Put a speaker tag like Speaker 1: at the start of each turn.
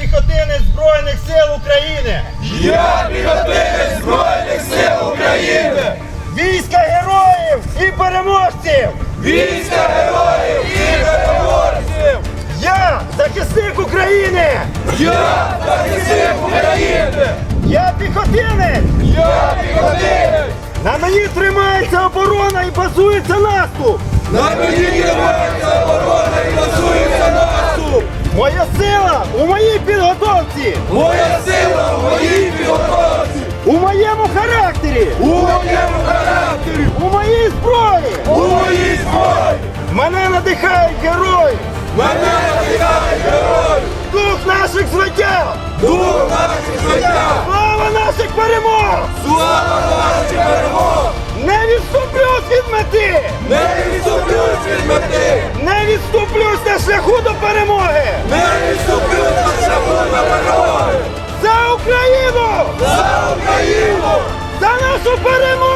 Speaker 1: піхотинець Збройних сил України.
Speaker 2: Я піхотинець Збройних сил України!
Speaker 1: Війська героїв і переможців!
Speaker 2: Війська героїв і переможців!
Speaker 1: Я захисник України!
Speaker 2: Я захисник України!
Speaker 1: Я піхотинець!
Speaker 2: Я піхотинець!
Speaker 1: На мені тримається оборона і базується наступ! У моїй підготовці!
Speaker 2: Моя сила в моїй підготовці!
Speaker 1: У моєму характері!
Speaker 2: У моєму характері!
Speaker 1: У моїй зброї!
Speaker 2: У моїй зброї!
Speaker 1: Мене надихають герої!
Speaker 2: Мене надихає герой!
Speaker 1: Дух наших звитяг!
Speaker 2: Дух наших життя!
Speaker 1: Слава наших перемог!
Speaker 2: Слава нашій перемог!
Speaker 1: Не відступлюсь від мети!
Speaker 2: Не відступлюсь від мети!
Speaker 1: Не відступлюсь на шляху до перемоги! superemos!